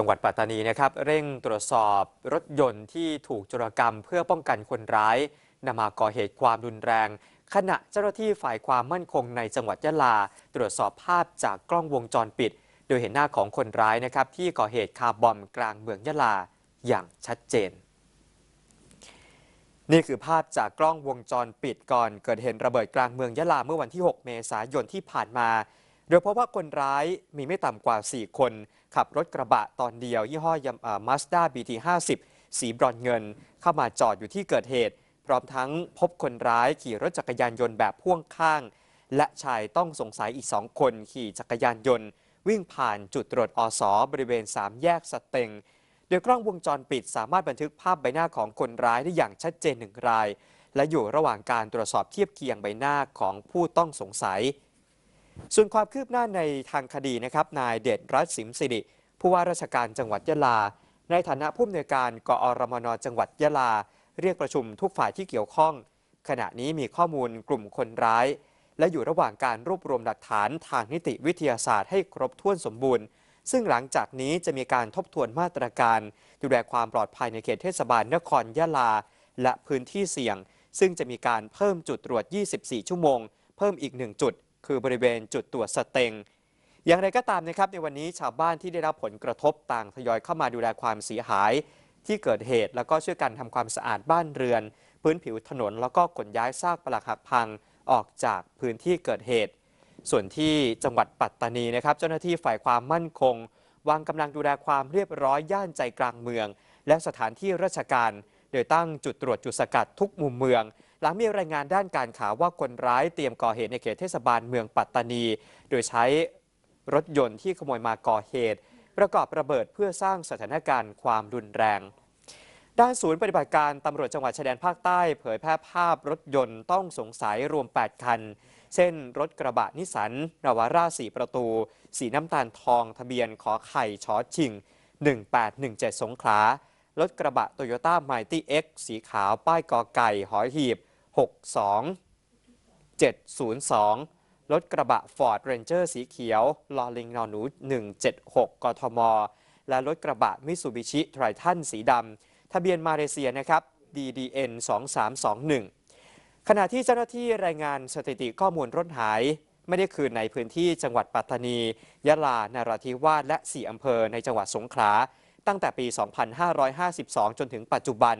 จังหวัดปัตตานีนะครับเร่งตรวจสอบรถยนต์ที่ถูกโจรกรรมเพื่อป้องกันคนร้ายนำมาก่อเหตุความรุนแรง ขณะเจ้าหน้าที่ฝ่ายความมั่นคงในจังหวัดยะลา ตรวจสอบภาพจากกล้องวงจรปิด โดยเห็นหน้าของคนร้ายนะครับที่ก่อเหตุคาร์บอมกลางเมืองยะลาอย่างชัดเจน นี่คือภาพจากกล้องวงจรปิดก่อนเกิดเหตุระเบิดกลางเมืองยะลาเมื่อวันที่ 6 เมษายนที่ผ่านมา โดยพบว่าคนร้ายมีไม่ต่ำกว่า 4 คน ขับรถกระบะตอนเดียว ยี่ห้อยมาสด้า BT 50สีบรอนเงิน เข้ามาจอดอยู่ที่เกิดเหตุ พร้อมทั้งพบคนร้ายขี่รถจักรยานยนต์แบบพ่วงข้าง และชายต้องสงสัยอีกสองคนขี่จักรยานยนต์ วิ่งผ่านจุดตรวจอสอบริเวณ 3 แยกสเต็งโดยกล้องวงจรปิดสามารถบันทึกภาพใบหน้าของคนร้ายได้อย่างชัดเจนหนึ่งราย และอยู่ระหว่างการตรวจสอบเทียบเคียงใบหน้าของผู้ต้องสงสัย ส่วนความคืบหน้าในทางคดีนะครับ นายเดชรัตน์สิมสิริผู้ว่าราชการจังหวัดยะลา ในฐานะผู้อำนวยการกอรมนจังหวัดยะลา เรียกประชุมทุกฝ่ายที่เกี่ยวข้อง ขณะนี้มีข้อมูลกลุ่มคนร้าย และอยู่ระหว่างการรวบรวมหลักฐานทางนิติวิทยาศาสตร์ให้ครบถ้วนสมบูรณ์ ซึ่งหลังจากนี้จะมีการทบทวนมาตรการ ดูแลความปลอดภัยในเขตเทศบาลนครยะลา และพื้นที่เสี่ยง ซึ่งจะมีการเพิ่มจุดตรวจ 24 ชั่วโมง เพิ่มอีกหนึ่งจุด คือบริเวณจุดตรวจสเต็ง อย่างไรก็ตามนะครับในวันนี้ชาวบ้านที่ได้รับผลกระทบต่างทยอยเข้ามาดูแลความเสียหาย ที่เกิดเหตุแล้วก็ช่วยกันทำความสะอาดบ้านเรือน พื้นผิวถนนแล้วก็ขนย้ายซากปลักหักพังออกจากพื้นที่เกิดเหตุ ส่วนที่จังหวัดปัตตานีนะครับ เจ้าหน้าที่ฝ่ายความมั่นคง วางกำลังดูแลความเรียบร้อยย่านใจกลางเมือง และสถานที่ราชการ โดยตั้งจุดตรวจจุดสกัดทุกมุมเมือง หลังมีรายงานด้านการข่าวว่าคนร้ายเตรียมก่อเหตุในเขตเทศบาลเมืองปัตตานี โดยใช้รถยนต์ที่ขโมยมาก่อเหตุ ประกอบระเบิดเพื่อสร้างสถานการณ์ความรุนแรง ด้านศูนย์ปฏิบัติการตำรวจจังหวัดชายแดนภาคใต้ เผยแพร่ภาพรถยนต์ต้องสงสัยรวม 8 คัน เช่น รถกระบะนิสสันนาวาร่าสีประตู สีน้ำตาลทอง ทะเบียนขอไข่ชอชิง 1817 สงขลารถกระบะโตโยต้าไมตี้เอ็กสีขาวป้ายกอไก่หอยหีบ 62 702 รถกระบะฟอร์ดเรนเจอร์สีเขียว ลอลิงนอหนู 176 กทม และรถกระบะมิสูบิชิไทรทันสีดำ ทะเบียนมาเลเซียนะครับ DDN 2321 ขณะที่เจ้าหน้าที่รายงานสถิติข้อมูลรถหายไม่ได้คืนในพื้นที่จังหวัดปัตตานี ยะลา นาราธิวาส และ 4 อำเภอในจังหวัดสงขลา ตั้งแต่ปี 2552 จนถึงปัจจุบัน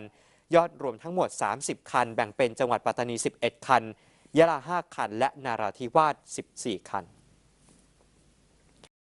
ยอดรวมทั้งหมด 30 คัน แบ่งเป็นจังหวัดปัตตานี 11 คัน ยะลา 5 คัน และนาราธิวาส 14 คัน